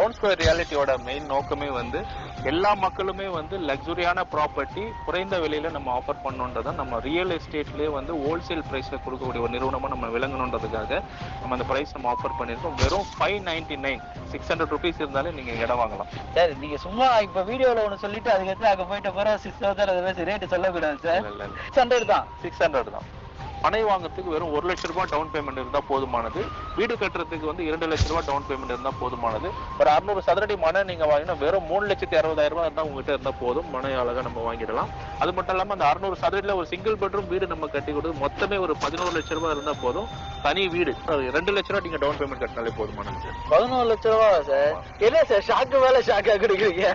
Ground square ரியாலிட்டியோட main நோக்கமே வந்து எல்லா மக்களுமே வந்து லக்ஸுரியான ப்ராப்பர்ட்டி குறைந்த விலையில நம்ம ஆஃபர் பண்ணணுன்றதை நம்ம ரியல் எஸ்டேட்லயே வந்து ஹோல்சேல் பிரைஸ்ல கொடுக்கக்கூடிய ஒரு நிறுவனமா நம்ம விளங்கணுன்றதுக்காக நம்ம அந்த பிரைஸ் நம்ம ஆஃபர் பண்ணியிருக்கோம். வெறும் five ninety nine six hundred rupees இருந்தாலே நீங்க இடம் வாங்கலாம். சார் நீங்க சும்மா இப்ப வீடியோல ஒண்ணு சொல்லிட்டு அதுக்கடுத்து அங்க போயிட்ட பிறகு சிக்ஸ் தௌசண்ட் ரேட் சொல்லக்கூடாது சார். இல்ல, இல்ல, இல்ல. சிக்ஸ் ஹண்ட்ரட் தான். சிக்ஸ் ஹண்ட்ரட் தான். மனை வாங்குறதுக்கு வெறும் ஒரு லட்ச ரூபாய் டவுன் பேமெண்ட் இருந்தா போதுமானது. வீடு கட்டுறதுக்கு வந்து இரண்டு லட்ச ரூபாய் டவுன் பேமெண்ட் இருந்தா போதுமானது. ஒரு அறுநூறு சதுரடி மனை நீங்க வாங்கினா வெறும் மூணு லட்சத்தி அறுபதாயிரம் ரூபாய் இருந்தா உங்ககிட்ட இருந்தா போதும். மனை அழகா நம்ம வாங்கிடலாம். அது மட்டும் இல்லாம அந்த அறுநூறு சதுரடியில ஒரு சிங்கிள் பெட்ரூம் வீடு நம்ம கட்டி கொடுத்து மொத்தமே ஒரு பதினோரு லட்ச ரூபாய் இருந்தா போதும். தனி வீடு ரெண்டு லட்ச ரூபாய் நீங்க டவுன் பேமெண்ட் கட்டினாலே போதுமானது சார். பதினோரு லட்சம் ரூபா சார். என்ன சார் ஷாக்கு மேல ஷாக்கா கொடுக்குறீங்க?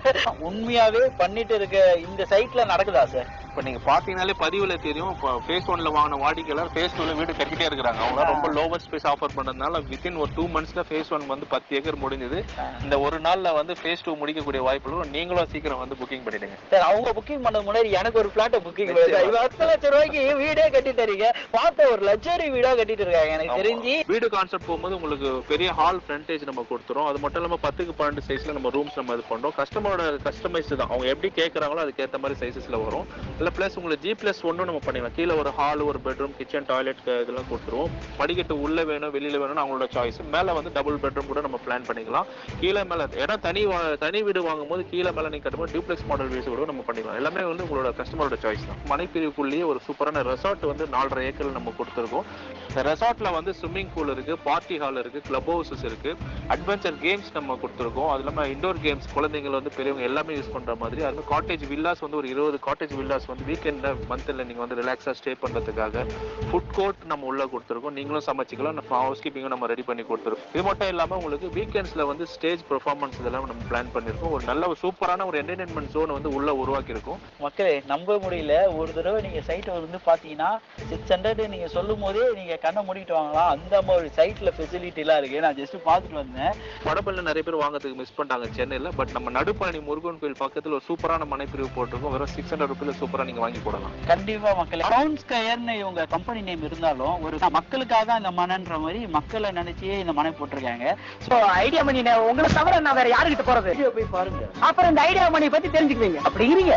உண்மையாவே பண்ணிட்டு இருக்க இந்த சைட்ல நடக்குதா சார்? இப்ப நீங்க பாத்தீங்கன்னாலே பதிவுல தெரியும். இப்போ ஃபேஸ் ஒன்ல வாங்கின வாடிக்கையாளர் ஃபேஸ் டூல வீடு கட்டிட்டே இருக்காங்க அவங்க ரொம்ப லோவஸ்ட் ஸ்பேஸ் ஆஃபர் பண்ணதுனால வித்தின் ஒரு டூ மந்த்ஸ்ல ஃபேஸ் ஒன் வந்து பத்து ஏக்கர் முடிஞ்சது. இந்த ஒரு நாள்ல வந்து ஃபேஸ் டூ முடிக்கக்கூடிய வாய்ப்புகளும் நீங்களும் சீக்கிரம் வந்து புக்கிங் பண்ணிடுங்க. சார் அவங்க புக்கிங் பண்ண முன்னாடி எனக்கு ஒரு பிளாட் புக்கிங் பத்து லட்சம் ரூபாய்க்கு வீடே கட்டி தரீங்க. பார்த்த ஒரு லக்ஸரி வீடா கட்டிட்டு இருக்காங்க. எனக்கு தெரிஞ்சு வீடு கான்செப்ட் போகும்போது உங்களுக்கு பெரிய ஹால் ஃப்ரண்டேஜ் நம்ம கொடுத்துறோம். அது மட்டும் இல்லாம பத்துக்கு பன்னெண்டு சைஸ்ல நம்ம ரூம்ஸ் நம்ம இது பண்றோம். கஸ்டமரோட கஸ்டமைஸ் தான். அவங்க எப்படி கேட்கறாங்களோ அதுக்கேற்ற மாதிரி சைஸஸ்ல வரும். இல்லை ப்ளஸ் உங்களுக்கு ஜி ப்ளஸ் ஒன்றும் நம்ம பண்ணிக்கலாம் கீழே ஒரு ஹால் ஒரு பெட்ரூம் கிச்சன் டாய்லெட் இதெல்லாம் கொடுத்துருவோம். படிக்கட்டு உள்ளே வேணும் வெளியில் வேணும்னு அவங்களோட சாய்ஸ் மேலே வந்து டபுள் பெட்ரூம் கூட நம்ம பிளான் பண்ணிக்கலாம். கீழே மேலே ஏன்னா தனி வா- தனி வீடு வாங்கும்போது கீழே மேலே நீங்கள் கட்டும்போது டியூப்ளெக்ஸ் மாடல் வீடு கூட நம்ம பண்ணிக்கலாம். எல்லாமே வந்து உங்களோட கஸ்டமரோட சாய்ஸ் தான். மனைப்பிரிவுக்குள்ளேயே ஒரு சூப்பரான ரெசார்ட் வந்து நாலரை ஏக்கர் நம்ம கொடுத்துருக்கோம். இந்த ரெசார்ட்ல வந்து ஸ்விம்மிங் பூல் இருக்கு பார்ட்டி ஹால் இருக்கு கிளப் ஹவுசஸ் இருக்கு. அட்வென்ச்சர் கேம்ஸ் நம்ம கொடுத்துருக்கோம். அது இல்லாமல் இண்டோர் கேம்ஸ் குழந்தைங்கள் வந்து பெரியவங்க எல்லாமே யூஸ் பண்ற மாதிரி. அது காட்டேஜ் வில்லாஸ் வந்து ஒரு இருபது காட்டேஜ் வில்லாஸ் வந்து வீக்கெண்ட்ல மந்த்ல நீங்க வந்து ரிலாக்ஸா ஸ்டே பண்றதுக்காக ஃபுட் கோர்ட் நம்ம உள்ள கொடுத்துருக்கோம். நீங்களும் சமைச்சிக்கலாம். நம்ம ஹவுஸ் கீப்பிங்கும் நம்ம ரெடி பண்ணி கொடுத்துருக்கோம். இது மட்டும் இல்லாம உங்களுக்கு வீக்கெண்ட்ஸ்ல வந்து ஸ்டேஜ் பெர்ஃபார்மன்ஸ் இதெல்லாம் நம்ம பிளான் பண்ணிருக்கோம். ஒரு நல்ல ஒரு சூப்பரான ஒரு என்டர்டைன்மெண்ட் ஜோன் வந்து உள்ள உருவாக்கி இருக்கோம் மக்களே நம்ப முடியல. ஒரு தடவை நீங்க சைட் வந்து பாத்தீங்கன்னா சிக்ஸ் ஹண்ட்ரட் நீங்க சொல்லும் போதே நீங்க கண்ணை மூடிட்டு வாங்கலாம். அந்த மாதிரி சைட்ல ஃபெசிலிட்டி எல்லாம் இருக்கு. நான் ஜஸ்ட் பார்த்துட்டு வந்தேன். வடபல்ல நிறைய பேர் வாங்குறதுக்கு மிஸ் பண்ணிட்டாங்க சென்னையில. பட் நம்ம நடுப்பழனி முருகன் கோயில் பக்கத்துல ஒரு சூப்பரான மனைப்பிரிவு போட்டிருக்கோம். வெறும் சிக்ஸ் ஹண்ட்ரட் ருபீல சூப்பரா நீங்க வாங்கி போடலாம் கண்டிப்பா மக்களே. கிரவுண்ட் ஸ்கயர்னு இவங்க கம்பெனி நேம் இருந்தாலும் ஒரு மக்களுக்காக இந்த மனன்ற மாதிரி மக்களை நினைச்சே இந்த மனை போட்டிருக்காங்க. சோ ஐடியா மணி உங்களை தவிர நான் வேற யாருக்கிட்ட போறது? போய் பாருங்க. அப்புறம் இந்த ஐடியா மணி பத்தி தெரிஞ்சுக்குவீங்க. அப்படிங்கிறீங்க.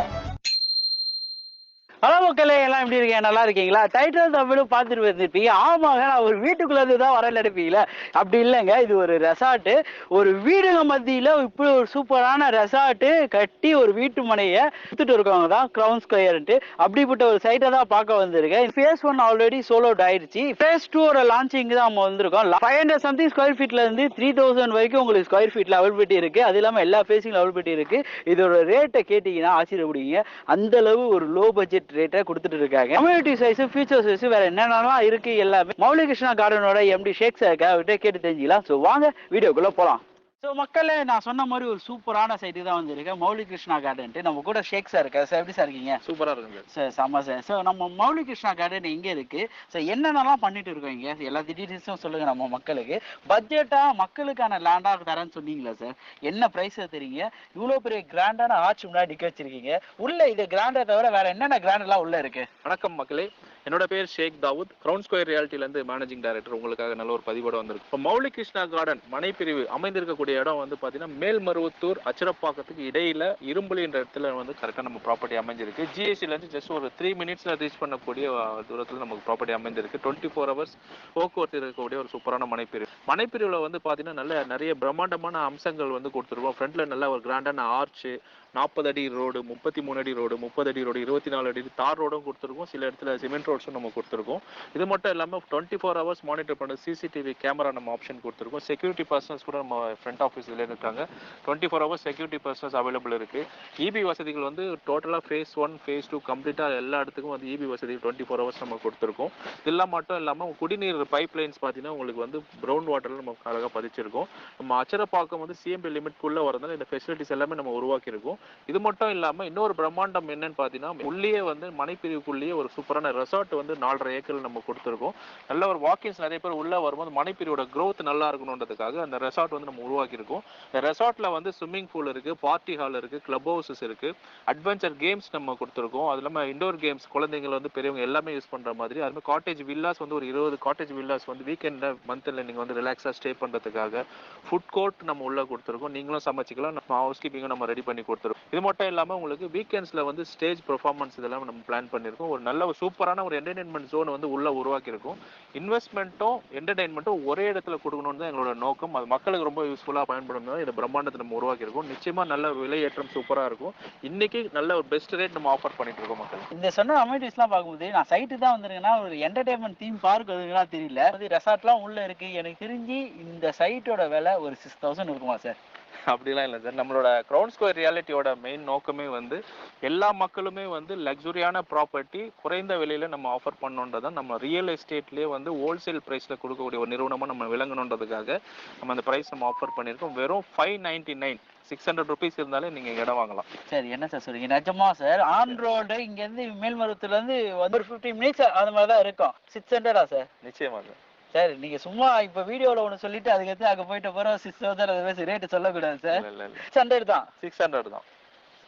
மக்களே எல்லாம் எப்படி இருக்கீங்க? நல்லா இருக்கீங்களா? டைட்டில் தமிழும் பார்த்துட்டு வந்திருப்பீங்க ஆமாங்க நான் ஒரு வீட்டுக்குள்ள இருந்து தான் வர நினைப்பீங்களா. அப்படி இல்லைங்க இது ஒரு ரெசார்ட்டு ஒரு வீடுங்க மத்தியில் இப்படி ஒரு சூப்பரான ரெசார்ட்டு கட்டி ஒரு வீட்டு மனையை வித்துட்டு இருக்கவங்க தான் கிரவுன் ஸ்கொயர்ன்ட்டு அப்படிப்பட்ட ஒரு சைட்டை தான் பார்க்க வந்திருக்கேன். ஃபேஸ் ஒன் ஆல்ரெடி சோலோட் ஆயிடுச்சு. ஃபேஸ் டூவோட லான்ச்சிங் தான் நம்ம வந்திருக்கோம். ஃபைவ் ஹண்ட்ரட் சம்திங் ஸ்கொயர் ஃபீட்ல இருந்து த்ரீ தௌசண்ட் வரைக்கும் உங்களுக்கு ஸ்கொயர் ஃபீட்ல அவைலபிலிட்டி இருக்கு. அது இல்லாமல் எல்லா ஃபேஸிங் அவைலபிலிட்டி இருக்கு. இதோட ரேட்டை கேட்டீங்கன்னா ஆச்சரியப்படுவீங்க. அந்த அளவு ஒரு லோ பட்ஜெட் ரேட்டை கொடுத்துட்டு இருக்காங்க. கம்யூனிட்டி சைஸ் ஃபியூச்சர் சைஸ் வேற என்னென்னலாம் இருக்கு எல்லாமே. மௌலிகிருஷ்ணா கார்டனோட எம்டி ஷேக் சார் அவர்கிட்ட கேட்டு தெரிஞ்சுக்கலாம். ஸோ வாங்க வீடியோக்குள்ள போலாம். ஸோ மக்களே நான் சொன்ன மாதிரி ஒரு சூப்பரான சைட்டு தான் வந்திருக்கேன் மௌலி கிருஷ்ணா கார்டன்ட்டு நம்ம கூட ஷேக் சார் இருக்காரு. சார் எப்படி சார் இருக்கீங்க? சூப்பரா இருக்குங்க சார் செம்ம சார் ஸோ நம்ம மௌலி கிருஷ்ணா கார்டன் எங்கே இருக்கு? ஸோ என்னென்னலாம் பண்ணிட்டு இருக்கோம் இங்கே? எல்லா டீட்டெயில்ஸும் சொல்லுங்க நம்ம மக்களுக்கு. பட்ஜெட்டா மக்களுக்கான லேண்டா தரேன்னு சொன்னீங்களா சார் என்ன ப்ரைஸ் தெரியுங்க இவ்வளோ பெரிய கிராண்டான ஆட்சி முன்னாடி நிக்க வச்சிருக்கீங்க. உள்ள இது கிராண்டை தவிர வேற என்னென்ன கிராண்ட் எல்லாம் உள்ள இருக்கு? வணக்கம் மக்களே. என்னோட பேர் ஷேக் தாவூத். கிரவுண்ட் ஸ்கொயர் ரியாலிட்டில இருந்து மேனேஜிங் டைரக்டர் உங்களுக்காக நல்ல ஒரு பதிவோட வந்திருக்கு இப்போ மௌலி கிருஷ்ணா கார்டன் மனைப்பிரிவு அமைந்திருக்கக்கூடிய இடம் வந்து பாத்தீங்கன்னா மேல்மருவத்தூர் அச்சிரப்பாக்கத்துக்கு இடையில இரும்புலி என்ற இடத்துல வந்து கரெக்டா நம்ம ப்ராப்பர்ட்டி அமைஞ்சிருக்கு. ஜிஎஸ்சில இருந்து ஜஸ்ட் ஒரு த்ரீ மினிட்ஸ்ல ரீச் பண்ணக்கூடிய தூரத்தில் தூரத்துல நமக்கு ப்ராப்பர்ட்டி அமைந்திருக்கு. டுவெண்ட்டி ஃபோர் ஹவர்ஸ் போக்குவரத்து இருக்கக்கூடிய ஒரு சூப்பரான மனைப்பிரிவு. மனைப்பிரிவுல வந்து பாத்தீங்கன்னா நல்ல நிறைய பிரம்மாண்டமான அம்சங்கள் வந்து கொடுத்துருவோம் ஃப்ரண்ட்ல நல்ல ஒரு கிராண்டான ஆர்ச் நாற்பது அடி ரோடு முப்பத்தி மூணு அடி ரோடு முப்பது அடி ரோடு இருபத்தி நாலு அடி தார் ரோடும் கொடுத்துருக்கோம். சில இடத்துல சிமெண்ட் ரோட்ஸும் நம்ம கொடுத்துருக்கோம். இது மட்டும் இல்லாமல் டுவெண்ட்டி ஃபோர் ஹவர்ஸ் மானிட்டர் பண்ணுற சிசிடிவி கேமரா நம்ம ஆப்ஷன் கொடுத்துருக்கோம். செக்யூரிட்டி பர்சன்ஸ் கூட நம்ம ஃப்ரண்ட் ஆஃபீஸில் இருக்காங்க. Twenty four hours security persons available இருக்கு இபி வசதிகள் வந்து டோட்டலாக ஃபேஸ் ஒன் ஃபேஸ் டூ கம்ப்ளீட்டாக எல்லா இடத்துக்கும் வந்து இபி வசதி டுவெண்ட்டி ஃபோர் ஹவர்ஸ் நம்ம கொடுத்துருக்கோம். இதெல்லாம் மட்டும் இல்லாமல் குடிநீர் பைப் லைன்ஸ் பார்த்தீங்கன்னா உங்களுக்கு வந்து ப்ரௌன் வாட்டரில் நம்ம அழகாக பதிச்சிருக்கோம். நம்ம அச்சரப்பாக்கம் வந்து சிஎம்பி லிமிட்குள்ளே வரதுனால இந்த ஃபெசிலிட்டிஸ் எல்லாமே நம்ம உருவாக்கியிருக்கோம். இது மட்டும் இல்லாம இன்னொரு பிரம்மாண்டம் என்னன்னு பாத்தீங்கன்னா உள்ளேயே வந்து மனைப்பிரிவுக்குள்ளேயே ஒரு சூப்பரான ரெசார்ட் வந்து நாலரை ஏக்கர் நம்ம கொடுத்துருக்கோம். நல்ல ஒரு வாக்கிங்ஸ் நிறைய பேர் உள்ளே வரும்போது மனைப்பிரிவோட க்ரோத் நல்லா இருக்கணுன்றதுக்காக அந்த ரெசார்ட் வந்து நம்ம உருவாக்கியிருக்கோம். இந்த ரெசார்ட்ல வந்து ஸ்விம்மிங் பூல் இருக்கு பார்ட்டி ஹால் இருக்கு கிளப் ஹவுசஸ் இருக்கு அட்வென்ச்சர் கேம்ஸ் நம்ம கொடுத்துருக்கோம். அது இல்லாமல் இண்டோர் கேம்ஸ் குழந்தைங்க வந்து பெரியவங்க எல்லாமே யூஸ் பண்ற மாதிரி அது மாதிரி காட்டேஜ் வில்லாஸ் வந்து ஒரு இருபது காட்டேஜ் வில்லாஸ் வந்து வீக்கெண்டில் மந்த்ல நீங்க வந்து ரிலாக்ஸாக ஸ்டே பண்ணுறதுக்காக ஃபுட் கோர்ட் நம்ம உள்ளே கொடுத்துருக்கோம். நீங்களும் சமைச்சிக்கலாம் நம்ம ஹவுஸ் கீப்பிங்கும் நம்ம ரெடி பண்ணி கொடுத்துருக்கோம். இது மட்டும் இல்லாமல் உங்களுக்கு வீக்கெண்ட்ஸில் வந்து ஸ்டேஜ் பர்ஃபார்மன்ஸ் இதெல்லாம் நம்ம பிளான் பண்ணியிருக்கோம் ஒரு நல்ல ஒரு சூப்பரான ஒரு என்டர்டைன்மெண்ட் ஜோன் வந்து உள்ளே உருவாக்கியிருக்கும். இன்வெஸ்ட்மெண்ட்டும் என்டர்டைன்மெண்ட்டும் ஒரே இடத்துல கொடுக்கணும்னு தான் எங்களோட நோக்கம். அது மக்களுக்கு ரொம்ப யூஸ்ஃபுல்லாக பயன்படும் இந்த பிரம்மாண்டத்தை நம்ம உருவாக்கியிருக்கோம். நிச்சயமாக நல்ல விலையேற்றம் சூப்பராக இருக்கும். இன்னைக்கு நல்ல ஒரு பெஸ்ட் ரேட் நம்ம ஆஃபர் பண்ணிட்டு இருக்கோம் மக்கள். இந்த சொன்ன அமெனிட்டிஸ்லாம் பார்க்கும்போது நான் சைட்டு தான் வந்திருக்கேன்னா ஒரு என்டர்டைன்மெண்ட் தீம் பார்க் அதுங்களா தெரியல. வந்து ரெசார்ட்லாம் உள்ளே இருக்குது எனக்கு தெரிஞ்சு இந்த சைட்டோட விலை ஒரு சிக்ஸ் தௌசண்ட் இருக்குமா சார் அப்படிலாம் இல்லை சார். நம்மளோட கிரவுண்ட் ஸ்கொயர் ரியாலிட்டியோட மெயின் நோக்கமே வந்து எல்லா மக்களுமே வந்து லக்ஸுரியான ப்ராப்பர்ட்டி குறைந்த விலையில நம்ம ஆஃபர் பண்ணணுன்றதான் நம்ம ரியல் எஸ்டேட்லேயே வந்து ஹோல்சேல் ப்ரைஸ்ல கொடுக்கக்கூடிய ஒரு நிறுவனமா நம்ம விளங்கணுன்றதுக்காக நம்ம அந்த ப்ரைஸ் நம்ம ஆஃபர் பண்ணியிருக்கோம். வெறும் five ninety nine six hundred rupees இருந்தாலே நீங்க இடம் வாங்கலாம். சரி என்ன சார் சொல்றீங்க? நிஜமா சார் ஆன் ரோடு இங்க இருந்து மேல்மருவத்துல இருந்து வந்து ஒரு ஃபிஃப்டீன் மினிட்ஸ் அந்த மாதிரி தான் இருக்கும் சிக்ஸ் ஹண்ட்ரடா சார்? நிச்சயமா சார். சார் நீங்க சும்மா இப்ப வீடியோல ஒண்ணு சொல்லிட்டு அதுக்கடுத்து அங்க போயிட்டு போறோம் சிக்ஸ் தௌசண்ட் ரேட் சொல்லக்கூடாது சார் சிக்ஸ் ஹண்ட்ரட் தான். சிக்ஸ் ஹண்ட்ரட் தான்.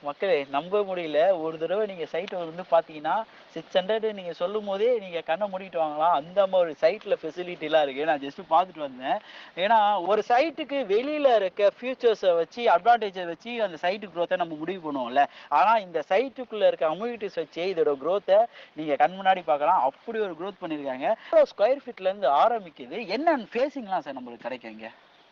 மக்களே நம்ப முடியல. ஒரு தடவை நீங்க சைட்டை வந்து பாத்தீங்கன்னா சிக்ஸ் ஹண்ட்ரட் நீங்க சொல்லும் போதே நீங்க கண்ணை மூடிட்டு வாங்கலாம். அந்த மாதிரி சைட்ல ஃபெசிலிட்டி எல்லாம் இருக்கு. நான் ஜஸ்ட் பார்த்துட்டு வந்தேன். ஏன்னா ஒரு சைட்டுக்கு வெளியில இருக்க ஃபியூச்சர்ஸை வச்சு அட்வான்டேஜை வச்சு அந்த சைட்டு குரோத்தை நம்ம முடிவு பண்ணுவோம்ல. ஆனா இந்த சைட்டுக்குள்ள இருக்க அம்யூனிட்டிஸ் வச்சு இதோட குரோத்தை நீங்க கண் முன்னாடி பார்க்கலாம். அப்படி ஒரு குரோத் பண்ணிருக்காங்க. ஸ்கொயர் ஃபீட்ல இருந்து ஆரம்பிக்குது. என்னென்ன ஃபேஸிங்லாம் சார் நம்மளுக்கு கிடைக்குங்க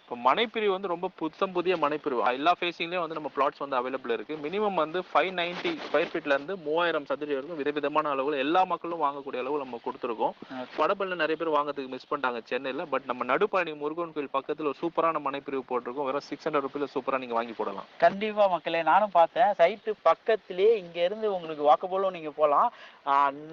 இப்போ மனைப்பிரிவு வந்து ரொம்ப புத்தம் புதிய மனைப்பிரிவு. எல்லா ஃபேஸிங்லேயும் வந்து நம்ம பிளாட்ஸ் வந்து அவைலபிள் இருக்கு. மினிமம் வந்து ஃபைவ் நைன்டி ஸ்கொயர் ஃபீட்ல இருந்து மூவாயிரம் சதுர வரைக்கும் விதவிதமான அளவுல எல்லா மக்களும் வாங்கக்கூடிய அளவு நம்ம கொடுத்துருக்கோம். வடபழனில நிறைய பேர் வாங்குறதுக்கு மிஸ் பண்ணிட்டாங்க சென்னையில. பட் நம்ம நடுப்பழனி முருகன் கோயில் பக்கத்துல ஒரு சூப்பரான மனைப்பிரிவு போட்டிருக்கோம். வெறும் சிக்ஸ் ஹண்ட்ரட் ருபீஸ் சூப்பரா நீங்க வாங்கி போடலாம். கண்டிப்பா மக்களே நானும் பார்த்தேன். சைட்டு பக்கத்திலே இங்க இருந்து உங்களுக்கு வாக்கபோலும் நீங்க போகலாம்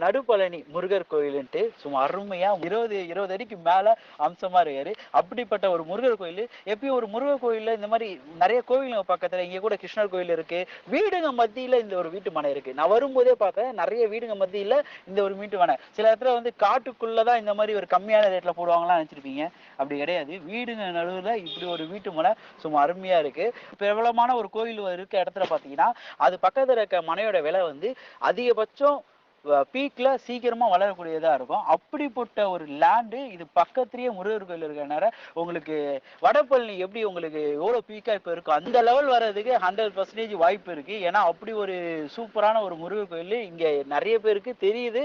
நடுப்பழனி முருகர் கோயிலுன்ட்டு சும்மா அருமையா இருபது இருபது அடிக்கு மேல அம்சமா இருக்காரு. அப்படிப்பட்ட ஒரு முருகர் கோயில் எப்பயும் ஒரு முருக கோயில்ல இந்த மாதிரி நிறைய கோயிலுங்க பக்கத்துல இங்க கூட கிருஷ்ணர் கோயில் இருக்கு. வீடுங்க மத்தியில இந்த ஒரு வீட்டு மனை இருக்கு. நான் வரும்போதே பார்த்தேன் நிறைய வீடுங்க மத்தியில இந்த ஒரு வீட்டு மனை. சில இடத்துல வந்து காட்டுக்குள்ளதான் இந்த மாதிரி ஒரு கம்மியான ரேட்ல போடுவாங்களா நினைச்சிருப்பீங்க. அப்படி கிடையாது. வீடுங்க நடுவுல இப்படி ஒரு வீட்டு மனை சும்மா அருமையா இருக்கு. பிரபலமான ஒரு கோயில் இருக்க இடத்துல பாத்தீங்கன்னா அது பக்கத்துல இருக்க மனையோட விலை வந்து அதிகபட்சம் பீக்ல சீக்கிரமா வளரக்கூடியதா இருக்கும். அப்படிப்பட்ட ஒரு லேண்டு இது பக்கத்திலேயே முருகர் கோயில் இருக்கனால உங்களுக்கு வடப்பள்ளி எப்படி உங்களுக்கு எவ்வளவு பீக்கா இப்ப இருக்கும் அந்த லெவல் வர்றதுக்கு ஹண்ட்ரட் பர்சன்டேஜ் வாய்ப்பு இருக்கு. ஏன்னா அப்படி ஒரு சூப்பரான ஒரு முருகர் கோயில் இங்க நிறைய பேருக்கு தெரியுது.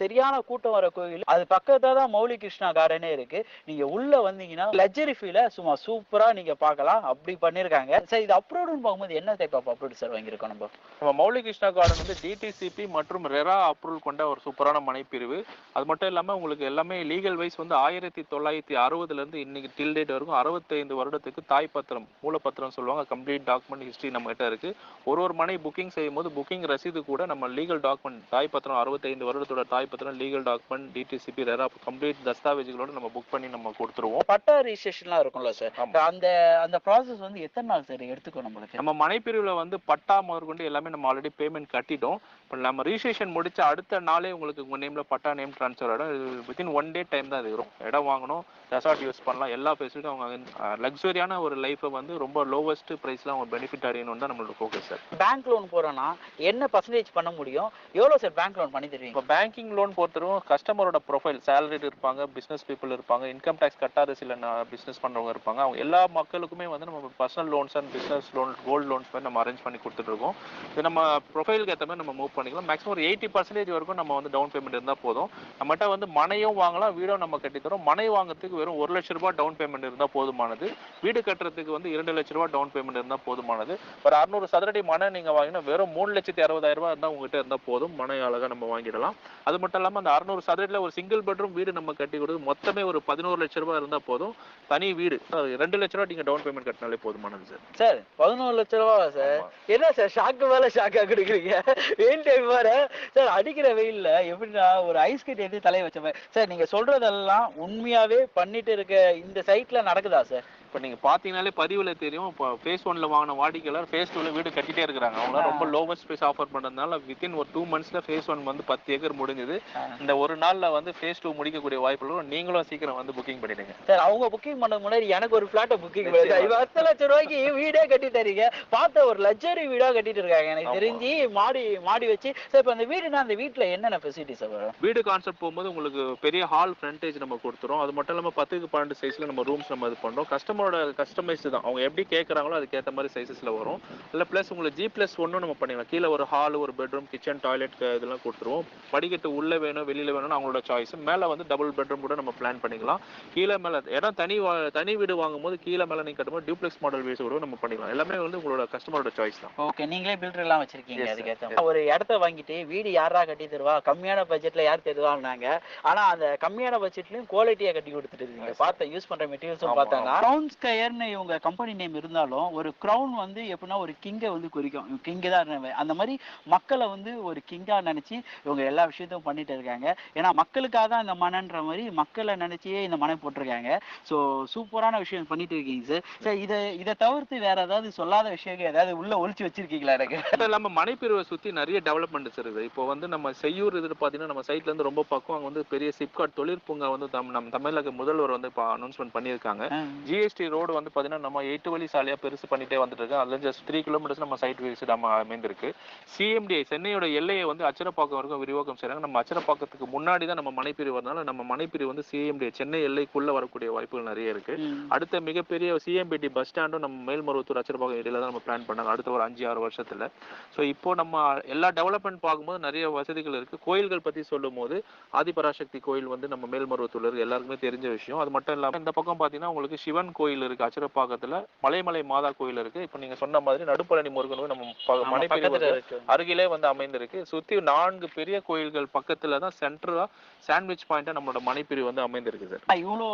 சரியான கூட்டம் வர கோயில். அது பக்கத்துல தான் மௌலி கிருஷ்ணா கார்டனே இருக்கு. நீங்க உள்ள வந்தீங்கன்னா லக்ஸரி ஃபீல சும்மா சூப்பரா நீங்க பார்க்கலாம். அப்படி பண்ணிருக்காங்க. சரி இது அப்ரோடுன்னு பார்க்கும்போது என்ன டைப் ஆஃப் அப்ரோடு சார் வாங்கியிருக்கோம் நம்ம? நம்ம மௌலி கிருஷ்ணா கார்டன் வந்து டிடிசிபி மற்றும் ரெரா அப்ரூவல் கொண்ட ஒரு சூப்பரான மனைப்பிரிவு. அது மட்டும் இல்லாம உங்களுக்கு எல்லாமே லீகல் வைஸ் வந்து ஆயிரத்தி தொள்ளாயிரத்தி அறுபதுல இருந்து இன்னைக்கு டில் டேட் வரைக்கும் அறுபத்தைந்து வருடத்துக்கு தாய் பத்திரம் மூலப்பத்திரம் சொல்லுவாங்க. கம்ப்ளீட் டாக்குமெண்ட் ஹிஸ்டரி நம்ம கிட்ட இருக்கு. ஒரு ஒரு மனை புக்கிங் செய்யும் போது புக்கிங் ரசீது கூட நம்ம லீகல் டாக்குமெண்ட் தாய் பத்திரம் அறுபத்தைந்து வருடத்தோட தாய் பத்திரம் legal document DTCP RERA complete தஸ்தாவேஜுகளோட நம்ம புக் பண்ணி நம்ம கொடுத்துருவோம். பட்டா ரிஜிஸ்ட்ரேஷன்லாம் இருக்கும்ல சார். அந்த அந்த ப்ராசஸ் வந்து எத்தனை நாள் சார் எடுத்துக்கும் நம்மளுக்கு? நம்ம மனைப்பிரிவுல வந்து பட்டா முதற்கொண்டு எல்லாமே நம்ம ஆல்ரெடி பேமெண்ட் கட்டிட்டோம். இப்போ நம்ம ரிஜிஸ்ட்ரேஷன் முடிச்ச அடுத்த நாளே உங்களுக்கு உங்க நேம்ல பட்டா நேம் ட்ரான்ஸ்ஃபர் ஆகிடும் இது வித்தின் ஒன் டே டைம் தான் இது வரும். இடம் வாங்கணும் ரெசார்ட் யூஸ் பண்ணலாம் எல்லா ஃபெசிலிட்டியும் அவங்க லக்ஸரியான ஒரு லைஃப்பை வந்து ரொம்ப லோவஸ்ட் ப்ரைஸ்ல அவங்க பெனிஃபிட் அடையணும் தான் நம்மளோட ஃபோக்கஸ் சார் பேங்க் லோன் போறோம்னா என்ன பர்சன்டேஜ் பண்ண முடியும்? எவ்வளவு சார் பேங்க் லோன் பண்ணி தருவீங்க? இப்போ பேங்கிங் லோன் பொறுத்தவரைக்கும் கஸ்டமரோட ப்ரொஃபைல் சேலரிடு இருப்பாங்க பிஸ்னஸ் பீப்புள் இருப்பாங்க இன்கம் டேக்ஸ் கட்டாத சில பிஸ்னஸ் பண்றவங்க இருப்பாங்க. அவங்க எல்லா மக்களுக்குமே வந்து நம்ம personal loans and business loan gold loans மாதிரி நம்ம அரேஞ்ச் பண்ணி கொடுத்துட்டு இருக்கோம். இது நம்ம ப்ரொஃபைலுக்கு ஏற்ற மாதிரி நம்ம மூவ் பண்ணிக்கலாம். மேக்ஸிமம் ஒரு எயிட்டி பர்சன்டேஜ் வரைக்கும் நம்ம வந்து டவுன் பேமெண்ட் இருந்தால் போதும். நம்மகிட்ட வந்து மனையும் வாங்கலாம் வீடும் நம்ம கட்டி தரோம். மனை வாங்குறதுக்கு வெறும் ஒரு லட்ச ரூபாய் டவுன் பேமெண்ட் இருந்தால் போதுமானது. வீடு கட்டுறதுக்கு வந்து இரண்டு லட்ச ரூபாய் டவுன் பேமெண்ட் இருந்தால் போதுமானது. ஒரு அறுநூறு சதுரடி மனை நீங்கள் வாங்கினா வெறும் மூணு லட்சத்தி அறுபதாயிரம் ரூபாய் இருந்தால் உங்ககிட்ட இருந்தால் போதும். மனை அழகாக நம்ம வாங்கிடலாம். அது மட்டும் இல்லாமல் அந்த அறுநூறு சதுரடியில் ஒரு சிங்கிள் பெட்ரூம் வீடு நம்ம கட்டி கொடுத்து மொத்தமே ஒரு பதினோரு லட்ச ரூபாய் இருந்தால் போதும். தனி வீடு ரெண்டு லட்ச ரூபாய் நீங்கள் டவுன் பேமெண்ட் கட்டினாலே போதுமானது சார். சார் பதினோரு லட்ச ரூபாவா சார்? என்ன சார் ஷாக்கு மேல ஷாக்கா கொடுக்குறீங்க? வெயில் டைம் வேற சார் அடிக்கிற வெயில்ல எப்படின்னா ஒரு ஐஸ் கட்டி எடுத்து தலையை வச்ச மாதிரி சார் நீங்க சொல்றதெல்லாம் உண்மையாவே பண்ணிட்டு இருக்க இந்த சைட்ல நடக்குதா சார்? இப்போ நீங்க பாத்தீங்கன்னாலே பதிவுல தெரியும். இப்போ ஃபேஸ் ஒன்ல வாங்கின வாடிக்கையாளர் ஃபேஸ் டூல வீடு கட்டிட்டே இருக்கிறாங்க. அவங்க ரொம்ப லோவஸ்ட் ப்ரைஸ் ஆஃபர் பண்றதுனால வித்தின் ஒரு டூ மந்த்ஸ்ல ஃபேஸ் ஒன் வந்து பத்து ஏக்கர் முடிஞ்சது. இந்த ஒரு நாள்ல வந்து ஃபேஸ் டூ முடிக்கக்கூடிய வாய்ப்புகளும் நீங்களும் சீக்கிரம் வந்து புக்கிங் பண்ணிடுங்க. சார் அவங்க புக்கிங் பண்ண முன்னாடி எனக்கு ஒரு பிளாட்டை புக்கிங். பண்ணுங்க பத்து லட்சம் ரூபாய்க்கு வீடே கட்டி தரீங்க. பார்த்த ஒரு லக்ஸரி வீடா கட்டிட்டு இருக்காங்க. எனக்கு. தெரிஞ்சு மாடி மாடி வச்சு. சார் இப்போ அந்த வீடுனா அந்த வீட்டுல என்னென்ன ஃபெசிலிட்டிஸ் வரும்? வீடு கான்செப்ட் போகும்போது உங்களுக்கு பெரிய ஹால் ஃப்ரண்டேஜ் நம்ம கொடுத்துரும் அது மட்டும் இல்லாம பத்துக்கு பன்னெண்டு சைஸ்ல நம்ம ரூம்ஸ் நம்ம இது பண்றோம். கஸ்டமரோட கஸ்டமைஸ் தான். அவங்க எப்படி கேட்கறாங்களோ அதுக்கேற்ற மாதிரி சைஸஸ்ல வரும். இல்லை ப்ளஸ் உங்களுக்கு ஜி ப்ளஸ் ஒன்றும் நம்ம பண்ணிக்கலாம் கீழே ஒரு ஹால் ஒரு பெட்ரூம் கிச்சன் டாய்லெட் இதெல்லாம் கொடுத்துருவோம். படிக்கட்டு உள்ள வேணும் வெளியில வேணும்னு அவங்களோட சாய்ஸ் மேலே வந்து டபுள் பெட்ரூம் கூட நம்ம பிளான் பண்ணிக்கலாம். கீழே மேலே இடம் தனி தனி வீடு வாங்கும்போது கீழே மேலே நீங்க கட்டும்போது டியூப்ளெக்ஸ் மாடல் வீடு கூட நம்ம பண்ணிக்கலாம். எல்லாமே வந்து உங்களோட கஸ்டமரோட சாய்ஸ் தான். ஓகே நீங்களே பில்டர் எல்லாம் வச்சிருக்கீங்க. அதுக்கேற்ற ஒரு இடத்த வாங்கிட்டு வீடு யாரா கட்டி தருவா கம்மியான பட்ஜெட்ல யார் தருவாங்கன்னாங்க ஆனா அந்த கம்மியான பட்ஜெட்லயும் குவாலிட்டியா கட்டி கொடுத்துட்டு இருக்கீங்க. பார்த்த யூஸ் பண்ற மெட்டீரியல்ஸும் பார்த்தாங்க ஸ்கயர்னு இவங்க கம்பெனி நேம் இருந்தாலும் ஒரு க்ரௌன் வந்து எப்படின்னா ஒரு கிங்கை வந்து குறிக்கும். கிங்கு தான் இருந்தவன். அந்த மாதிரி மக்களை வந்து ஒரு கிங்கா நினைச்சு இவங்க எல்லா விஷயத்தையும் பண்ணிட்டு இருக்காங்க. ஏன்னா மக்களுக்காக தான் இந்த மனன்ற மாதிரி மக்களை நினைச்சே இந்த மனை போட்டிருக்காங்க. ஸோ சூப்பரான விஷயம் பண்ணிட்டு இருக்கீங்க சார் சார் இதை இதை தவிர்த்து வேற ஏதாவது சொல்லாத விஷயங்கள் ஏதாவது உள்ள ஒளிச்சு வச்சிருக்கீங்களா எனக்கு? இல்லாம மனைப்பிரிவை சுத்தி நிறைய டெவலப்மெண்ட்ஸ் இருக்குது இப்போ வந்து நம்ம செய்யூர் இது பாத்தீங்கன்னா நம்ம சைட்ல இருந்து ரொம்ப பக்கம் அங்க வந்து பெரிய சிப்காட் தொழிற்பூங்கா வந்து நம்ம தமிழக முதல்வர் வந்து இப்போ அனௌன்ஸ்மெண்ட் பண்ணியிருக்காங்க. ஜிஎஸ்டி ரோடு வந்து பாத்தீங்கன்னா நம்ம எட்டு வழி சாலையா பெருசு பண்ணிட்டே வந்துட்டு இருக்கு. அதுல ஜஸ்ட் த்ரீ கிலோமீட்டர்ஸ் நம்ம சைட் விசிட் நம்ம அமைந்திருக்கு. சிஎம்டிஐ சென்னையோட எல்லையை வந்து அச்சரப்பாக்கம் வரைக்கும் விரிவாக்கம் செய்றாங்க. நம்ம அச்சரப்பாக்கத்துக்கு முன்னாடி தான் நம்ம மனைப்பிரிவு வரனால நம்ம மனைப்பிரிவு வந்து சிஎம்டிஐ சென்னை எல்லைக்குள்ள வரக்கூடிய வாய்ப்புகள் நிறைய இருக்கு. அடுத்த மிகப்பெரிய சிஎம்பிடி பஸ் ஸ்டாண்டும் நம்ம மேல்மருவத்தூர் அச்சரப்பாக்கம் ஏரியால தான் நம்ம பிளான் பண்ணாங்க. அடுத்த ஒரு அஞ்சு ஆறு வருஷத்துல. ஸோ இப்போ நம்ம எல்லா டெவலப்மெண்ட் பார்க்கும்போது நிறைய வசதிகள் இருக்கு. கோயில்கள் பத்தி சொல்லும் போது ஆதிபராசக்தி கோயில் வந்து நம்ம மேல்மருவத்தூர்ல இருக்கு. எல்லாருக்குமே தெரிஞ்ச விஷயம். அது மட்டும் இல்லாம இந்த பக்கம் பாத்தீங்கன்னா உங்களுக்கு சிவன் கோயில் இருக்கு அச்சரப்பாக்கத்துல. மலைமலை மாதா கோயில் இருக்கு. இப்போ நீங்க சொன்ன மாதிரி நடுப்பழனி முருகன் வந்து நம்ம மனைப்பிரிவு அருகிலே வந்து அமைந்திருக்கு. சுத்தி நான்கு பெரிய கோயில்கள் பக்கத்துல தான் சென்டரா சாண்ட்விச் பாயிண்டா நம்மளோட மனைப்பிரிவு வந்து அமைந்திருக்கு சார் இவ்வளோ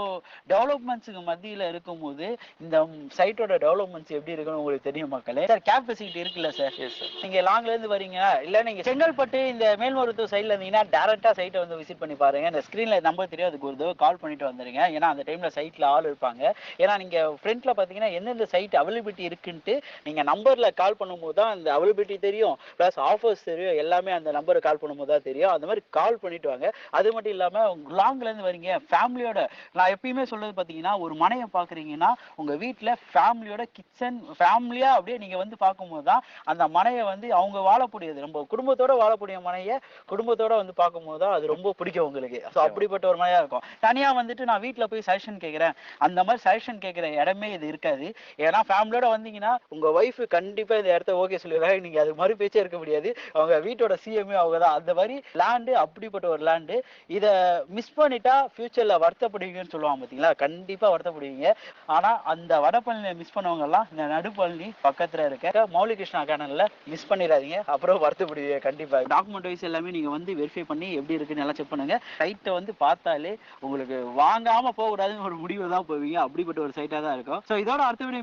டெவலப்மெண்ட்ஸுக்கு மத்தியில இருக்கும்போது இந்த சைட்டோட டெவலப்மெண்ட்ஸ் எப்படி இருக்குன்னு உங்களுக்கு தெரியும் மக்களே? சார் கேப் ஃபெசிலிட்டி இருக்குல்ல சார் நீங்க லாங்ல இருந்து வரீங்க. இல்ல நீங்க செங்கல்பட்டு இந்த மேல்மருவத்தூர் சைடுல இருந்தீங்கன்னா டேரக்டா சைட்டை வந்து விசிட் பண்ணி பாருங்க. இந்த ஸ்கிரீன்ல நம்பர் ஒரு தடவை கால் பண்ணிட்டு வந்துருங்க. ஏன்னா அந்த டைம்ல சைட்ல ஆள் இருப்பாங்க. ஏன்னா நீங்க ஃப்ரண்ட்ல பார்த்தீங்கன்னா எந்தெந்த சைட் அவைலபிலிட்டி இருக்குன்ட்டு நீங்கள் நம்பரில் கால் பண்ணும்போது தான் அந்த அவைலபிலிட்டி தெரியும். ப்ளஸ் ஆஃபர்ஸ் தெரியும். எல்லாமே அந்த நம்பருக்கு கால் பண்ணும்போது தான் தெரியும். அந்த மாதிரி கால் பண்ணிட்டு வாங்க. அது மட்டும் இல்லாமல் லாங்லேருந்து வரீங்க ஃபேமிலியோட நான் எப்பயுமே சொல்றது பார்த்தீங்கன்னா ஒரு மனையை பார்க்குறீங்கன்னா உங்கள் வீட்டில் ஃபேமிலியோட கிச்சன் ஃபேமிலியாக அப்படியே நீங்கள் வந்து பார்க்கும்போது தான் அந்த மனையை வந்து அவங்க வாழக்கூடியது. நம்ம குடும்பத்தோட வாழக்கூடிய மனையை குடும்பத்தோட வந்து பார்க்கும்போது தான் அது ரொம்ப பிடிக்கும் உங்களுக்கு. ஸோ அப்படிப்பட்ட ஒரு மனையாக இருக்கும். தனியாக வந்துட்டு நான் வீட்டில் போய் சஜஷன் கேட்குறேன் அந்த மாதிரி சஜஷன் கேட்குற இடமே இது இருக்காது. ஏன்னா ஃபேமிலியோட வந்தீங்கன்னா உங்க ஒய்ஃப் கண்டிப்பா இந்த இடத்த ஓகே சொல்லிடுறாங்க நீங்க அது மறு பேச்சே இருக்க முடியாது. அவங்க வீட்டோட சிஎம்ஏ அவங்க தான் அந்த மாதிரி லேண்டு அப்படிப்பட்ட ஒரு லேண்டு இதை மிஸ் பண்ணிட்டா ஃபியூச்சர்ல வருத்தப்படுவீங்கன்னு சொல்லுவாங்க பாத்தீங்களா? கண்டிப்பா வருத்தப்படுவீங்க. ஆனா அந்த வடபழனியை மிஸ் பண்ணவங்க எல்லாம் இந்த நடுப்பழனி பக்கத்துல இருக்க மௌலிகிருஷ்ணா கிருஷ்ணா மிஸ் பண்ணிடாதீங்க. அப்புறம் வருத்தப்படுவீங்க கண்டிப்பா. டாக்குமெண்ட் வைஸ் எல்லாமே நீங்க வந்து வெரிஃபை பண்ணி எப்படி இருக்குன்னு எல்லாம் செக் பண்ணுங்க. சைட்டை வந்து பார்த்தாலே உங்களுக்கு வாங்காம போக கூடாதுன்னு ஒரு முடிவு தான் போவீங்க. அப்படிப்பட்ட ஒரு சைட்டாக தான் இருக்கும். ஸோ இதோட அடுத்த வீடியோ